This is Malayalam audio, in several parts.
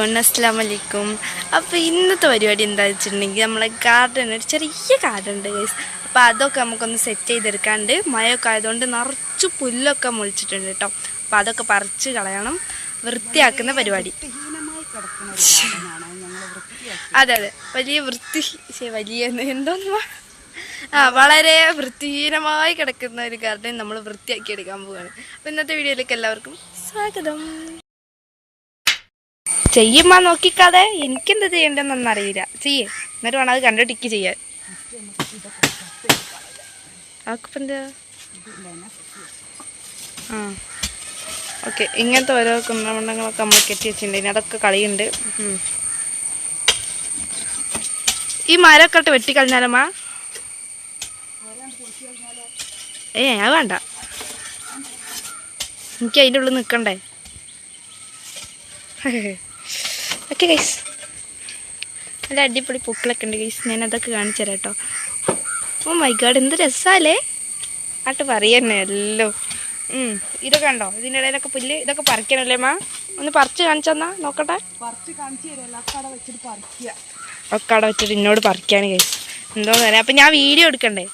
അസ്സാം വലൈക്കും അപ്പോൾ ഇന്നത്തെ പരിപാടി എന്താ വെച്ചിട്ടുണ്ടെങ്കിൽ നമ്മളെ ഗാർഡൻ ഒരു ചെറിയ ഗാർഡൻ ഉണ്ട് ഗൈസ് അപ്പോൾ അതൊക്കെ നമുക്കൊന്ന് സെറ്റ് ചെയ്തെടുക്കാണ്ട് മഴയൊക്കെ ആയതുകൊണ്ട് നിറച്ച് പുല്ലൊക്കെ മുളിച്ചിട്ടുണ്ട് കേട്ടോ. അപ്പോൾ അതൊക്കെ പറിച്ച് കളയണം. വൃത്തിയാക്കുന്ന പരിപാടി. അതെ അതെ. വലിയ വൃത്തി വലിയ എന്തോന്നു? ആ വളരെ വൃത്തിഹീനമായി കിടക്കുന്ന ഒരു ഗാർഡൻ നമ്മൾ വൃത്തിയാക്കി എടുക്കാൻ പോവുകയാണ് അപ്പോൾ ഇന്നത്തെ വീഡിയോയിലേക്ക് എല്ലാവർക്കും സ്വാഗതം. ചെയ്യുമ്പോ നോക്കിക്കാതെ എനിക്കെന്ത് ചെയ്യണ്ടെന്നൊന്നും അറിയില്ല. ചെയ്യേ. എന്നിട്ട് വേണം അത് കണ്ടു ടിക്ക് ചെയ്യാൻ. ഓക്കെ ഇങ്ങനത്തെ ഓരോ കുന്നമണ്ണങ്ങളൊക്കെ നമ്മൾ കെട്ടി വെച്ചിട്ടുണ്ടെങ്കിൽ അതൊക്കെ കളിയുണ്ട്. ഈ മരമൊക്കെ ഇട്ട് വെട്ടിക്കളഞ്ഞാലമ്മ ഏ അത് വേണ്ട. എനിക്ക് അതിന്റെ ഉള്ളിൽ നിൽക്കണ്ടേ? ഓക്കെ ഗൈസ് നല്ല അടിപൊളി പൂക്കളൊക്കെ ഉണ്ട് ഗൈസ് ഞാൻ അതൊക്കെ കാണിച്ചു തരാം കേട്ടോ. ഓ മൈ ഗാഡ് എന്ത് രസാലേ? ആട്ട് പറയുന്നല്ലോ ഇതൊക്കെ ഉണ്ടോ ഇതിന്റെ ഇടയിലൊക്കെ പുല്ല് ഇതൊക്കെ പറിക്കണല്ലേ മാ? ഒന്ന് പറിച്ച് കാണിച്ചെന്നാ നോക്കട്ടെ. പറിച്ച് കാണിച്ചു തരുമല്ലോ അക്കട വെച്ചിട്ട് പറിക്കുക ഒക്കെ അവിടെ വെച്ചിട്ട് എന്നോട് പറിക്കാണ് ഗൈസ് എന്തോന്ന് പറയാം അപ്പം ഞാൻ വീഡിയോ എടുക്കണ്ടേ?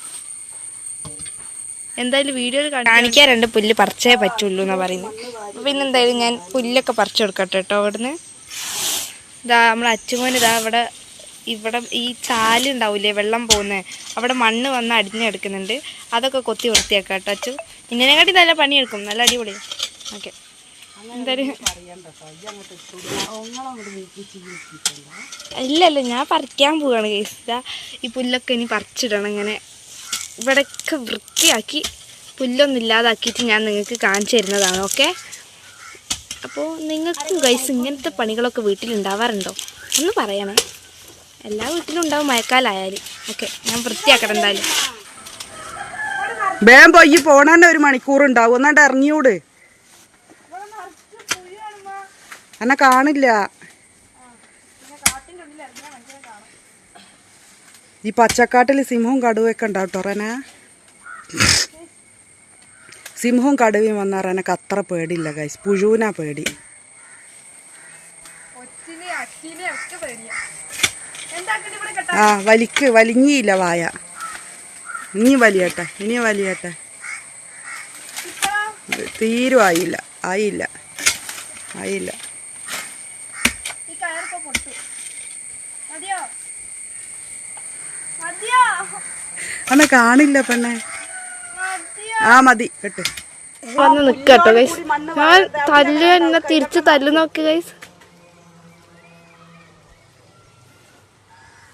എന്തായാലും വീഡിയോയിൽ കാണിക്കാൻ രണ്ട് പുല്ല് പറിച്ചേ പറ്റുള്ളൂ എന്നാ പറയുന്നത്. അപ്പം പിന്നെ എന്തായാലും ഞാൻ പുല്ലൊക്കെ പറിച്ചു കൊടുക്കട്ടെ കേട്ടോ അവിടുന്ന്. ഇതാ നമ്മളെ അച്ചുമോൻ ഇതാ ഇവിടെ ഇവിടെ ഈ ചാൽ ഉണ്ടാവില്ലേ വെള്ളം പോകുന്നത് അവിടെ മണ്ണ് വന്ന് അടിഞ്ഞെടുക്കുന്നുണ്ട് അതൊക്കെ കൊത്തി വൃത്തിയാക്കാം കേട്ടോ അച്ചു ഇന്നതിനെക്കാട്ടി നല്ല പണിയെടുക്കും. നല്ല അടിപൊളി. ഓക്കെ. എന്തായാലും ഇല്ല ഞാൻ പറിക്കാൻ പോവാണ് കേസ് ഈ പുല്ലൊക്കെ ഇനി പറിച്ചിടണം ഇങ്ങനെ. ഇവിടെയൊക്കെ വൃത്തിയാക്കി പുല്ലൊന്നും ഇല്ലാതാക്കിയിട്ട് ഞാൻ നിങ്ങൾക്ക് കാണിച്ചു തരുന്നതാണ് ഓക്കെ അപ്പോൾ നിങ്ങൾക്കും ഗൈസ് ഇങ്ങനത്തെ പണികളൊക്കെ വീട്ടിലുണ്ടാവാറുണ്ടോ? ഒന്ന് പറയണം. എല്ലാ വീട്ടിലും ഉണ്ടാവും മഴക്കാലായാലും. ഓക്കെ ഞാൻ വൃത്തിയാക്കണം എന്തായാലും. വേഗം പോയി പോണന്നെ ഒരു മണിക്കൂർ ഉണ്ടാവും. ഒന്നാണ്ട് ഇറങ്ങിയൂട്. എന്നെ കാണില്ല. ഈ പച്ചക്കാട്ടിൽ സിംഹവും കടുവയൊക്കെ ഉണ്ടാവും കേട്ടോ റന. സിംഹവും കടുവയും വന്നാൽ റനക്ക് അത്ര പേടിയില്ല ഗൈസ് പുഴുവിനാ പേടി. ആ വലിക്ക് വലിങ്ങിയില്ല വായ. ഇനി വലിയട്ടെ ഇനി വലിയട്ടെ. തീരും ആയില്ല ആയില്ല ആയില്ല. മതിയോ? മതിയോ? അന്നെ കാണില്ല പെണ്ണെ. ആ മതി. കേട്ട്. വന്ന് നിക്കട്ടോ ഗൈസ് ഞാൻ തല്ലു എന്നെ തിരിച്ച് തല്ലു നോക്ക് ഗൈസ്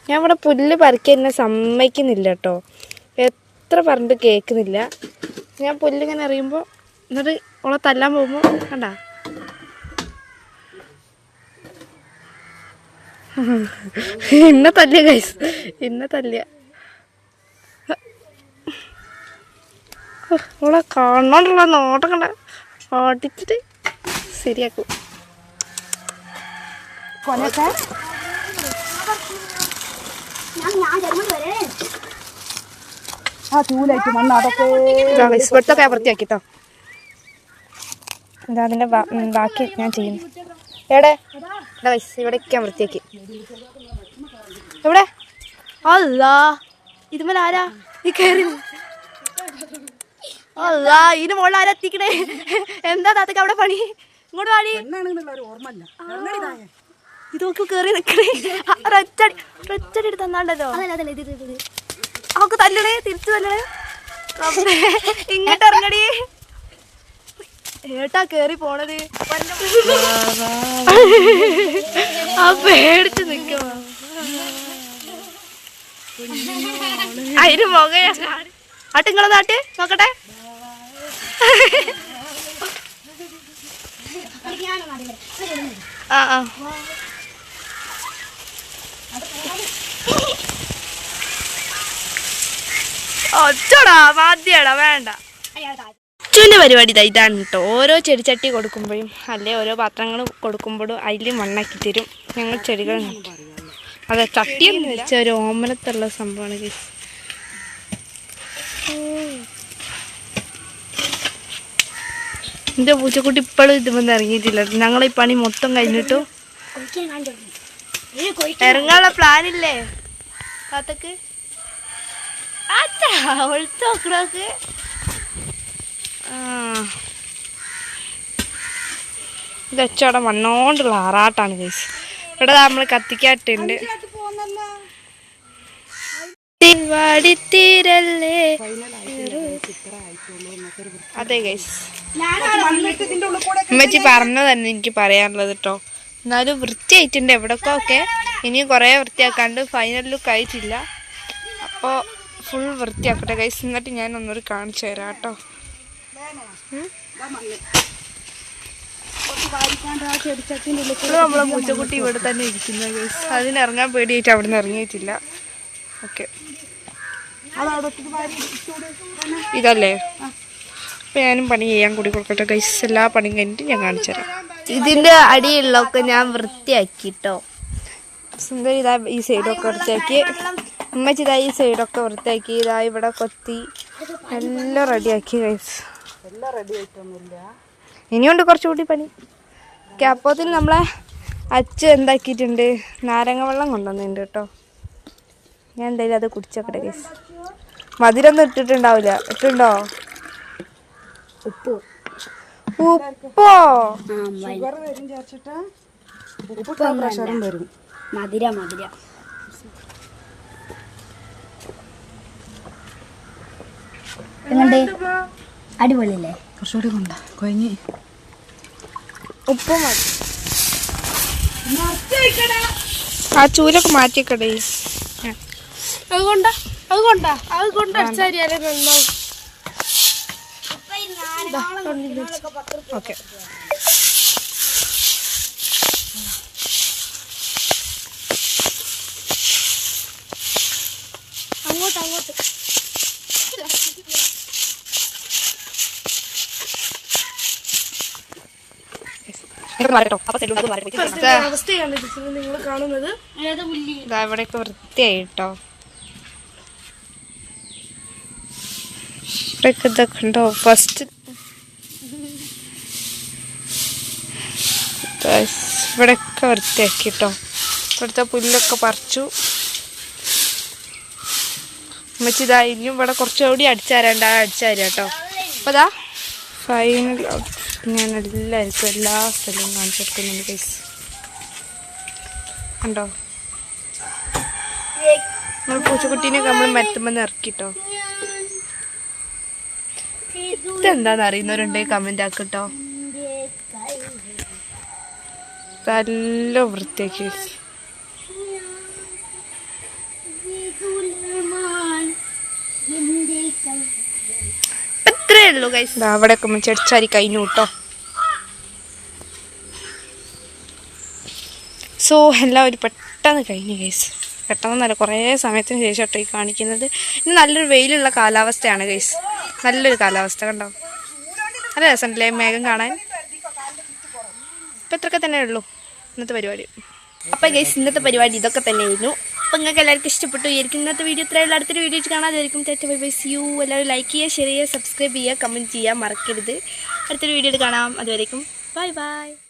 ഞാൻ ഇവിടെ പുല്ല് പറിക്കാൻ എന്നെ സമ്മതിക്കുന്നില്ല കേട്ടോ. എത്ര പറഞ്ഞിട്ട് കേൾക്കുന്നില്ല. ഞാൻ പുല്ലിങ്ങനെ എറിയുമ്പോൾ എന്നിട്ട് ഓളെ തല്ലാൻ പോകുമ്പോൾ കണ്ടാ? ഇന്നെ തല്ല ഗൈസ് ഇന്ന തല്ല. ഓളെ കാണാനുള്ള നോട്ടം കണ്ട. ഓടിച്ചിട്ട് ശരിയാക്കും. ഇവിടുത്തെ വൃത്തിയാക്കിട്ടോ എന്താ അതിന്റെ ബാക്കി ഞാൻ ചെയ്യുന്നു. എവിടെ? ഇവിടെ വൈസ് ഇവിടെ ഞാൻ വൃത്തിയാക്കി. എവിടെ? അല്ലാ. ഇതുമല ആരാ? ഈ കയറി അല്ലാ ഇതിന് മുകളിൽ ആരാ എത്തിക്കണേ? എന്താ താത്തക്ക് അവിടെ പണി? ഇങ്ങോട്ട് പാടി ഓർമ്മല്ല ഇതൊക്കെ കേറി നിക്കണേ ഒരൊറ്റടി ഒരൊറ്റടി എടുത്ത് തന്നാണ്ടല്ലോ അവക്ക് തല്ലണേ തിരിച്ചു തല്ലണേ. ഇങ്ങോട്ട് ഇറങ്ങടി. ഏട്ടാ കേറി പോണത്. ആ പേടിച്ച് നിക്കോ അതിന് മുഖയാ ആട്ട് നിങ്ങളെ നാട്ട് നോക്കട്ടെ. ആ ആ. ഒച്ചടാ വാദ്യടാ വേണ്ട. അച്ചുവിന്റെ പരിപാടി ഇതാ ഇതാണ് കേട്ടോ ഓരോ ചെടിച്ചട്ടി കൊടുക്കുമ്പോഴും അല്ലെ ഓരോ പാത്രങ്ങൾ കൊടുക്കുമ്പോഴും അതിൽ മണ്ണാക്കി തരും. ഞങ്ങൾ ചെടികൾ. അതെ ചട്ടി എന്ന് വെച്ചാൽ ഒരു ഓമനത്തുള്ള സംഭവമാണ് എന്റെ എന്റെ പൂച്ചക്കുട്ടി ഇപ്പോഴും ഇതുമെന്ന് ഇറങ്ങിയിട്ടില്ല. ഞങ്ങൾ ഈ പണി മൊത്തം കഴിഞ്ഞിട്ടു. ഇറങ്ങാനുള്ള പ്ലാൻ ഇല്ലേ? കാത്തക്ക് നോക്കണോക്ക് ഇത് അച്ചോടെ മണ്ണോണ്ടുള്ള ആറാട്ടാണ് കേസ് ഇവിടെ നമ്മൾ കത്തിക്കാട്ടുണ്ട്. വാടിത്തീരല്ലേ അതെ ഗൈസ് ഉമ്മച്ചി പറഞ്ഞു തന്നെ എനിക്ക് പറയാനുള്ളത് കേട്ടോ എന്നാലും വൃത്തിയായിട്ടുണ്ട് എവിടൊക്കെ ഒക്കെ. ഇനിയും കുറേ വൃത്തിയാക്കാണ്ട് ഫൈനൽ ലുക്ക് ആയിട്ടില്ല. അപ്പോൾ ഫുൾ വൃത്തിയാക്കട്ടെ ഗൈസ് എന്നിട്ട് ഞാൻ ഒന്നൊരു കാണിച്ചു തരാം കേട്ടോ നമ്മളെ മൂച്ചക്കുട്ടി ഇവിടെ തന്നെ ഇരിക്കുന്നത് അതിനിറങ്ങാൻ അതിന് ഇറങ്ങാൻ പേടിയായിട്ട് അവിടെ നിന്ന് ഇറങ്ങിയിട്ടില്ല ഓക്കെ ഇതല്ലേ? അപ്പം ഞാനും പണി ചെയ്യാൻ കൂടി കൊടുക്കട്ടെ ഗൈസ് എല്ലാ പണിയും കഴിഞ്ഞിട്ട് ഞാൻ കാണിച്ചു തരാം. ഇതിന്റെ അടിയുള്ളൊക്കെ ഞാൻ വൃത്തിയാക്കിട്ടോ. സുന്ദരി ഇതാ ഈ സൈഡൊക്കെ വൃത്തിയാക്കി. അമ്മച്ചിതാ ഈ സൈഡൊക്കെ വൃത്തിയാക്കി ഇതാ ഇവിടെ കൊത്തി എല്ലാം റെഡിയാക്കി ഗൈസ് എല്ലാം റെഡി ആയിട്ടൊന്നുമില്ല. ഇനിയുണ്ട് കുറച്ചുകൂടി പണി ഓക്കെ അപ്പോത്തിന് നമ്മളെ അച്ഛൻ എന്താക്കിയിട്ടുണ്ട്? നാരങ്ങ വെള്ളം കൊണ്ടുവന്നിട്ടുണ്ട് കേട്ടോ. ഞാൻ എന്തായാലും അത് കുടിച്ചോക്കട്ടെ കേസ് മധുരൊന്നും ഇട്ടിട്ടുണ്ടാവില്ല. ഇട്ടുണ്ടോ? ഉപ്പ്. ഉപ്പോ? ഷുഗർ വരും ചേർച്ചിട്ട് ഉപ്പ് പ്രഷറും വരും. മധുര മധുര. എങ്ങണ്ട്? അടിപൊളിയല്ലേ? കുറച്ചുകൂടി കൊണ്ട കൊഞ്ഞി ഉപ്പ് മതി. ആ ചൂരൊക്കെ മാറ്റിക്കടേ. അതുകൊണ്ടാ അതുകൊണ്ടാ അത് കൊണ്ട് നന്നാവും ഓക്കെ. നിങ്ങൾ കാണുന്നത്. ഇതാ ഇവിടെയൊക്കെ വൃത്തിയായി കേട്ടോ ഇവിടെയൊക്കെ ഇതൊക്കെ ഉണ്ടോ ഫസ്റ്റ് ഇവിടെയൊക്കെ വൃത്തിയാക്കി കേട്ടോ ഇവിടുത്തെ പുല്ലൊക്കെ പറിച്ചു. ഇതായിരിക്കും ഇനിയും ഇവിടെ കുറച്ചുകൂടി അടിച്ചാരണ്ട അടിച്ചാരാ കേട്ടോ. അപ്പൊ ഫൈനൽ ഫൈനൽ ഞാൻ എല്ലാവർക്കും എല്ലാ സ്ഥലവും കാണിച്ചു കൊടുക്കുന്നുണ്ട് ഗൈസ് ഉണ്ടോ നമ്മൾ പൂച്ചക്കുട്ടീനെ നമ്മൾ മരത്തുമ്പോൾ ഇറക്കിട്ടോ. ഇതെന്താന്ന് കമന്റ് ആക്കിട്ടോ നല്ല വൃത്തിയാക്കി. ഉള്ളൂ ഗൈസ് അവിടെ ഒക്കെ ചെടിച്ചാരി കഴിഞ്ഞു കേട്ടോ. സോ എല്ലാവരും പെട്ടെന്ന് കഴിഞ്ഞു ഗൈസ് പെട്ടെന്നല്ല കുറേ സമയത്തിന് ശേഷം കേട്ടോ ഈ കാണിക്കുന്നത്. ഇന്ന് നല്ലൊരു വെയിലുള്ള കാലാവസ്ഥയാണ് ഗൈസ് നല്ലൊരു കാലാവസ്ഥ കണ്ടോ? നല്ല രസമുണ്ടല്ലേ മേഘം കാണാൻ? ഇപ്പം ഇത്രയൊക്കെ തന്നെ ഉള്ളൂ. ഇന്നത്തെ പരിപാടി. അപ്പം ഗൈസ് ഇന്നത്തെ പരിപാടി ഇതൊക്കെ തന്നെയായിരുന്നു. അപ്പം നിങ്ങൾക്ക് എല്ലാവർക്കും ഇഷ്ടപ്പെട്ടു ആയിരിക്കും ഇന്നത്തെ വീഡിയോ ഇത്രയുള്ള അടുത്തൊരു വീഡിയോ കാണാതായിരിക്കും തെറ്റ് ബൈ ബൈ സി യു എല്ലാവരും ലൈക്ക് ചെയ്യുക ഷെയർ ചെയ്യുക സബ്സ്ക്രൈബ് ചെയ്യുക കമന്റ് ചെയ്യുക മറക്കരുത്. അടുത്തൊരു വീഡിയോയിൽ കാണാം. അതുവരേക്കും. Bye bye